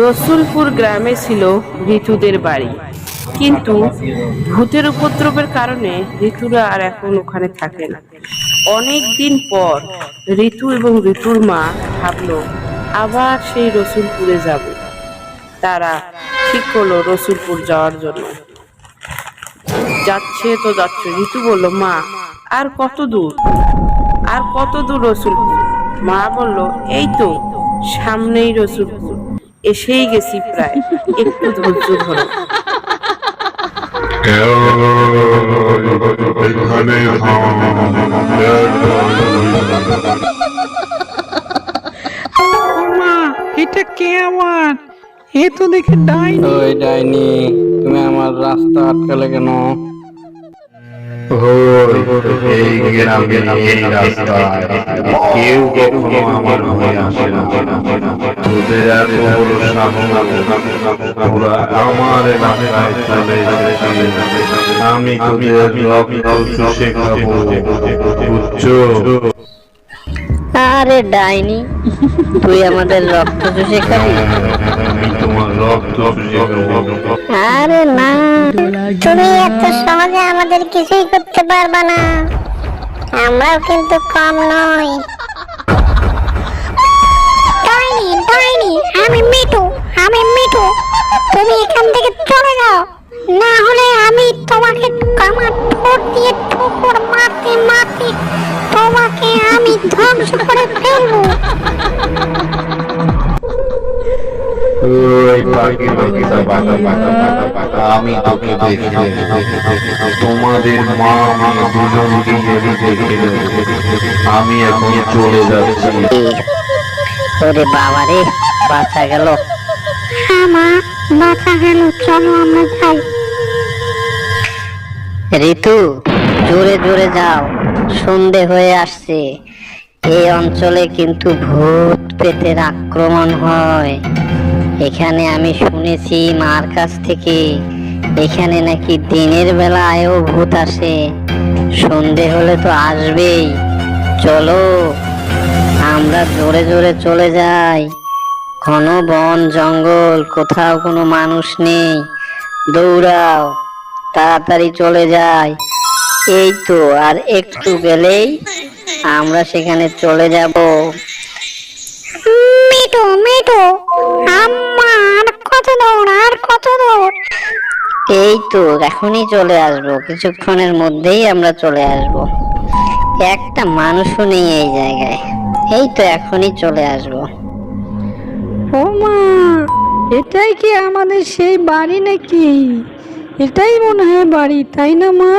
রসুলপুর গ্রামে ছিল ঋতুদের বাড়ি। কিন্তু ভূতের উপদ্রবের কারণে ঋতুরা আর এখন ওখানে থাকে না। অনেক দিন পর ঋতু এবং ঋতুর মা ভাবলো, আবার সেই রসুলপুরে যাবে। তারা ঠিক করল রসুলপুর যাওয়ার জন্য। যাচ্ছে তো যাচ্ছে। ঋতু বলল, মা, আর কত দূর? আর কত দূর রসুলপুর? মা বলল, এই তো, সামনেই রসুলপুর। এসেই গেছি প্রায়। একটু ধৈর্য ধরো। মা এটা কে আমার? এ তো দেখে ডাইনি। ওই ডাইনি তুমি আমার রাস্তা আটকালে কেন? এই গ্রামে এই রাস্তায়। কেউ কখনো আমার ভয় আসে না। তোদের এত বড় সাহস ওরা আমার রাস্তায় চলে আমি তোদের রক্ত চুষে খাব বুঝছ আরে ডাইনি, তুই আমাদের রক্ত চুষে খাবি? আরে না, তুমি এত সহজে আমাদের কিছুই করতে পারবা না। আমরাও কিন্তু কম নই। ডাইনি ডাইনি, আমি মিঠু আমি মিঠু। তুমি এখান থেকে চলে যাও। না হলে আমি তোমাকে আমার ঠোঁট দিয়ে ঠোকর মারতে মারতে ধ্বংস করে ফেলব আমি তোকে দেখে তোমাদের মা আমি দুজনকেই আমি দেখে আমি এখন চলে যাচ্ছি। ওরে বাবা রে বাঁচা গেল। হ্যাঁ মা বাঁচা গেল চলো আমরা যাই। ঋতু জোরে জোরে যাও সন্ধে হয়ে আসছে। এই অঞ্চলে কিন্তু ভূত পেতের আক্রমণ হয়। এখানে আমি শুনেছি মার কাছ থেকে, এখানে নাকি দিনের বেলায়ও ভূত আসে। সন্ধে হলে তো আসবেই। চলো, আমরা জোরে জোরে চলে যাই। ঘন বন, জঙ্গল, কোথাও কোনো মানুষ নেই। দৌড়াও, তাড়াতাড়ি চলে যাই। এই তো, আর একটু গেলেই আমরা সেখানে চলে যাব। মিঠু মিঠু আমার কত দৌড় আর কত দৌড় এই তো এখনই চলে আসব। কিছুক্ষণের মধ্যেই আমরা চলে আসব। একটা মানুষও নেই এই জায়গায়। এই তো এখনই চলে আসব। ও মা এটাই কি আমাদের সেই বাড়ি নাকি? এটাই মনে হয় বাড়ি তাই না মা?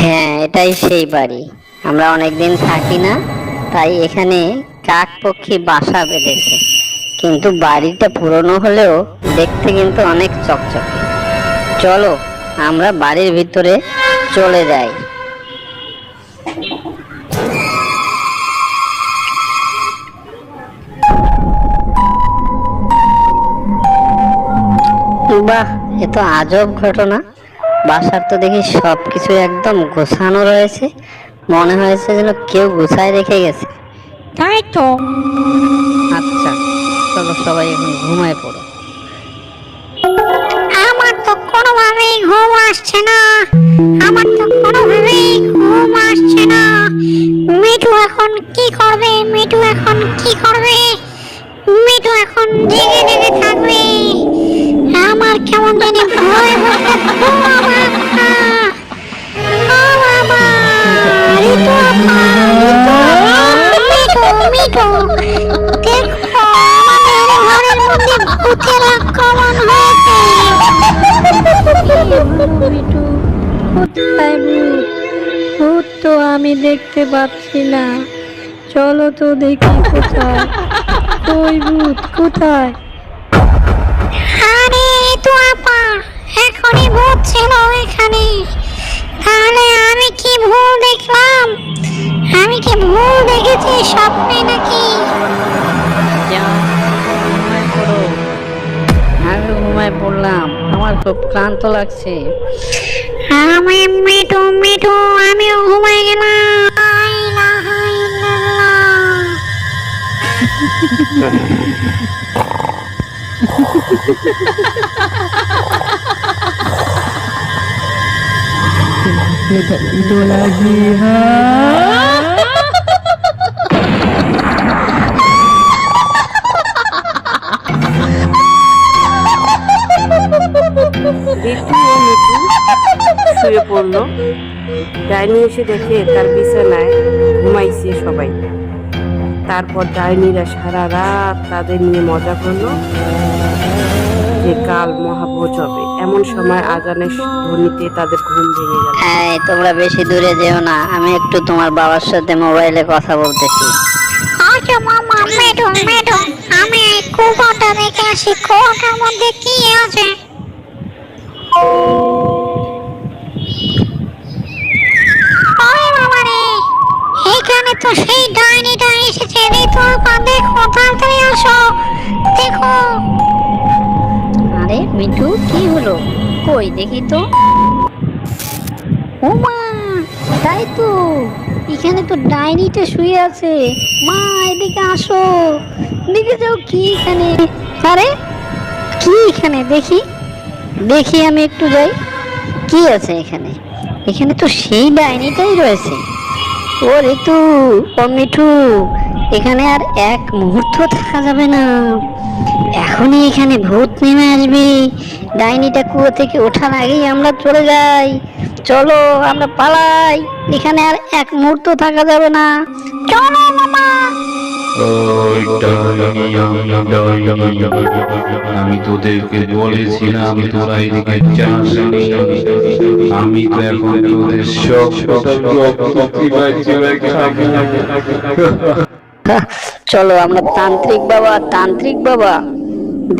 হ্যাঁ এটাই সেই বাড়ি। আমরা অনেকদিন থাকি না, তাই এখানে কাক পক্ষী বাসা বেঁধেছে। কিন্তু বাড়িটা পুরনো হলেও দেখতে কিন্তু অনেক চকচকে। চলো, আমরা বাড়ির ভিতরে চলে যাই। বাহ, এ তো আজব ঘটনা। বাসার তো দেখি সব কিছু একদম গোছানো রয়েছে। মনে হয়েছে যেন কেউ গুছায় রেখে গেছে। তাই তো। আচ্ছা চলো সবাই এখন ঘুমায় পড়ো। আমার তো কোনোভাবেই ঘুম আসছে না। আমার তো কোনোভাবেই ঘুম আসছে না। মিঠু এখন কি করবে? মিঠু এখন কি করবে? মিঠু এখন জেগে জেগে থাকবে। আমার কেমন জানি ভয় হচ্ছে। ভূত ভূত তো আমি দেখতে পাচ্ছি না। চলো তো দেখি কোথায়। কই ভূত? কোথায়? আরে ঋতু আপা, এখনই ভূত ছিল এখানে তাহলে আমি কি ভুল দেখলাম? আমি কি ভুল দেখেছি স্বপ্নে নাকি? আমি ঘুমায় পড়লাম। আমার খুব ক্লান্ত লাগছে। আমি মিঠু মিঠু আমিও ঘুমাই গেলাম লা ইলাহা ইল্লাল্লাহ। ঋতু ডাইনি এসে দেখে তার বিছানায় ঘুমাইছে সবাই। তারপর ডাইনিরা সারা রাত তাদের নিয়ে মজা করল। যে কাল মহাভোজ হবে এমন সময় আজানের ধ্বনিতে তাদের ঘুম ভেঙে গেল। এই তোমরা বেশি দূরে যেও না আমি একটু তোমার বাবার সাথে মোবাইলে কথা বলতেছি। আচ্ছা মামা ম্যাডাম ম্যাডাম আমি এই কুকুরটা দেখে আসি কুকুরটার মধ্যে কি আছে? আরে, মিঠু, কি হলো? কই, দেখি তো। তাই তো। এখানে তো শুয়ে আছে। মা, এদিকে আসো। দেখে যাও কি এখানে। আরে, কি এখানে? দেখি। দেখি আমি একটু যাই। কি আছে এখানে? এখানে তো সেই ডাইনিটাই রয়েছে। ও ঋতু ও মিঠু এখানে আর এক মুহূর্ত থাকা যাবে না। এখনই এখানে ভূত নেমে আসবে। ডাইনিটা কুয়ো থেকে ওঠার আগেই আমরা চলে যাই। চলো, আমরা পালাই। এখানে আর এক মুহূর্ত থাকা যাবে না। চলো, মামা। আমি তোদেরকে বলেছিলাম তোরা এদিকে আমি তো এখন তোদের সব খাব। চলো আমরা তান্ত্রিক বাবা তান্ত্রিক বাবা।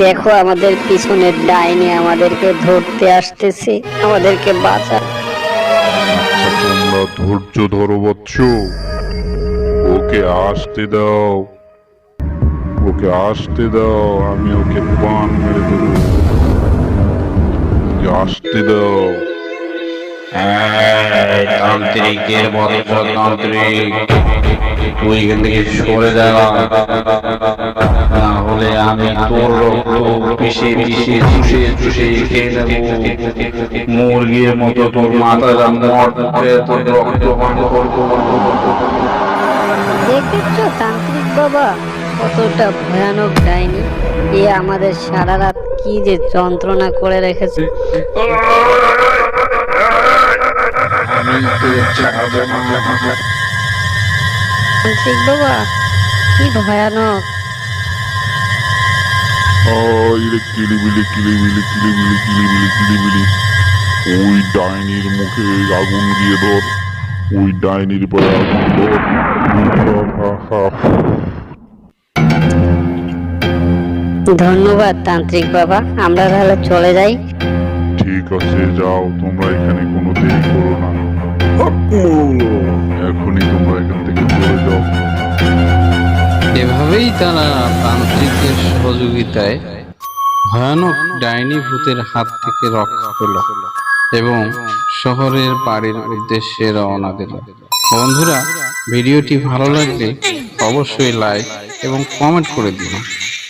দেখো আমাদের পিছনের ডাইনি আমাদেরকে ধরতে আসতেছে আমাদেরকে বাঁচা তোমরা ধৈর্য ধরো বৎস। ওকে আসতে দাও। ওকে আসতে দাও আমি ওকে পান মেরে দেবো। ওকে আসতে দাও। তান্ত্রিকের মতো তান্ত্রিক। তুই এখান থেকে সরে যা। না হলে আমি তোর রক্ত পিষে পিষে চুষে চুষে খেয়ে নেব। মুরগির মতো তোর মাথাটা মরতে তোর রক্ত পান করব। দেখেছ তান্ত্রিক বাবা? কতটা ভয়ানক ডাইনি। এ আমাদের সারা রাত কি যে যন্ত্রণা করে রেখেছে। আমি তো না। তান্ত্রিক বাবা কি ভয়ানক! ওই রে কিলিবিলি কিলিবিলি কিলিবিলি কিলিবিলি কিলিবিলি। ওই ডাইনির মুখে আগুন দিয়ে ধর। ওই ডাইনির পরে আগুন ধর। হা, হা, হা। ধন্যবাদ তান্ত্রিক বাবা আমরা তাহলে চলে যাই। ঠিক আছে যাও তোমরা এখানে কোনো দেরি করো না। এখনই তোমরা এখান থেকে চলে যাও। এভাবেই তারা তান্ত্রিকের সহযোগিতায় ভয়ানক ডাইনি ভূতের হাত থেকে রক্ষা পেল এবং শহরের বাড়ির উদ্দেশ্যে রওনা দিল। বন্ধুরা, ভিডিওটি ভালো লাগলে অবশ্যই লাইক এবং কমেন্ট করে দিন